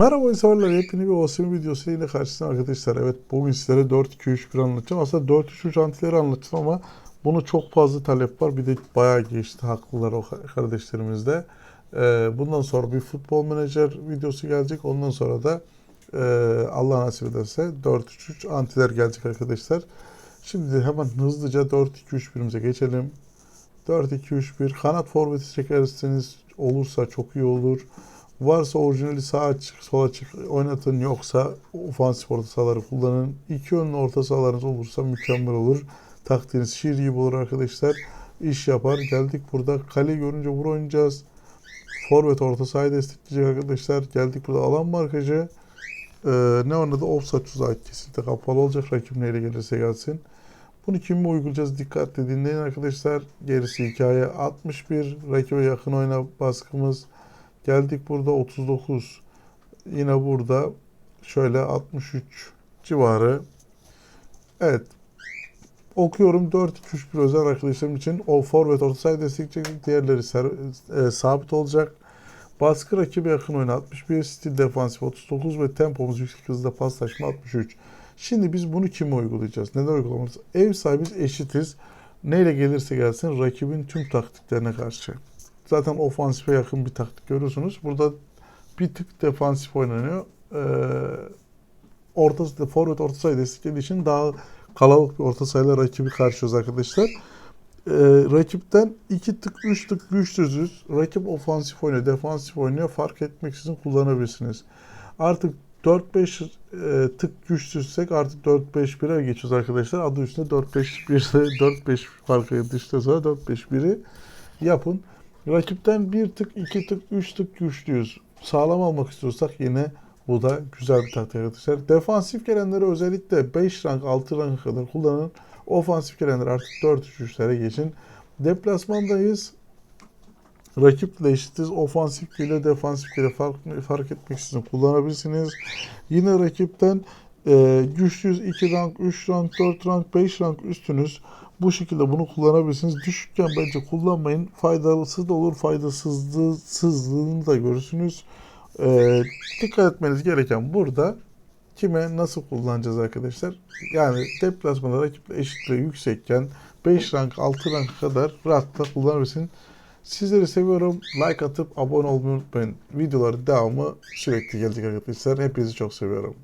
Merhaba insanlar, yepyeni bir Osim videosu yine karşınızda arkadaşlar. Evet bugün sizlere 4-2-3-1 anlatacağım. Aslında 4-3-3 antileri anlatacağım ama bunu çok fazla talep var. Bir de bayağı geçti haklılar o kardeşlerimiz de. Ee, bundan sonra bir futbol menajer videosu gelecek. Ondan sonra da e, Allah nasip ederse 4-3-3 antiler gelecek arkadaşlar. Şimdi hemen hızlıca 4-2-3-1'imize geçelim. 4-2-3-1 kanat forveti çekerseniz olursa çok iyi olur. Varsa orijinali sağ açık, sol açık oynatın. Yoksa ofansif orta sahaları kullanın. İki yönlü orta sahalarınız olursa mükemmel olur. Taktiğiniz şiir gibi olur arkadaşlar. İş yapar. Geldik burada kale görünce vur oynayacağız. Forvet orta sahayı destekleyecek arkadaşlar. Geldik burada alan markacı. Ee, ne oynadı? Offside tuzağı kesinlikle kapalı olacak. Rakip neyle gelirse gelsin. Bunu kime uygulayacağız? Dikkatle dinleyin arkadaşlar. Gerisi hikaye 61. Rakibe yakın oyna baskımız. Geldik burada 39. Yine burada şöyle 63 civarı. Evet. Okuyorum 4-2-3-1 özel arkadaşlarım için. O forvet orta sahayı destekleyecek. Diğerleri ser- e, sabit olacak. Baskı rakibe yakın oyun 61, stil defansif 39 ve tempomuz yüksek hızda paslaşma 63. Şimdi biz bunu kime uygulayacağız? Neden uygulamalıyız? Ev sahibiz eşitiz. Neyle gelirse gelsin rakibin tüm taktiklerine karşı. Zaten ofansife yakın bir taktik görüyorsunuz. Burada bir tık defansif oynanıyor. Ee, orta, forvet orta sayı desteklediği için daha kalabalık bir orta sayıyla rakibi karşılıyoruz arkadaşlar. Ee, rakipten iki tık, üç tık güçsüzüz. Rakip ofansif oynuyor, defansif oynuyor. Fark etmeksizin kullanabilirsiniz. Artık 4-5 e, tık güçsüzsek artık 4-5-1'e geçiyoruz arkadaşlar. Adı üstünde 4-5-1'de 4-5 farkı düştü sonra 4-5-1'i yapın. Rakipten bir tık, iki tık, üç tık güçlüyüz. Sağlam almak istiyorsak yine bu da güzel bir taktik arkadaşlar. Defansif gelenleri özellikle 5 rank, 6 rank kadar kullanın. Ofansif gelenler artık 4-3-3'lere geçin. Deplasmandayız. Rakiple eşitiz. Ofansif ile defansif ile fark, fark etmeksizin kullanabilirsiniz. Yine rakipten e, güçlüyüz 2 rank, 3 rank, 4 rank, 5 rank üstünüz. Bu şekilde bunu kullanabilirsiniz. Düşükken bence kullanmayın. Faydalısı da olur, faydasızlığını da görürsünüz. E, dikkat etmeniz gereken burada kime nasıl kullanacağız arkadaşlar? Yani deplasmanda rakiple eşit ve yüksekken 5 rank 6 rank kadar rahatlıkla kullanabilirsin. Sizleri seviyorum. Like atıp abone olmayı unutmayın. Videoların devamı sürekli gelecek arkadaşlar. Hepinizi çok seviyorum.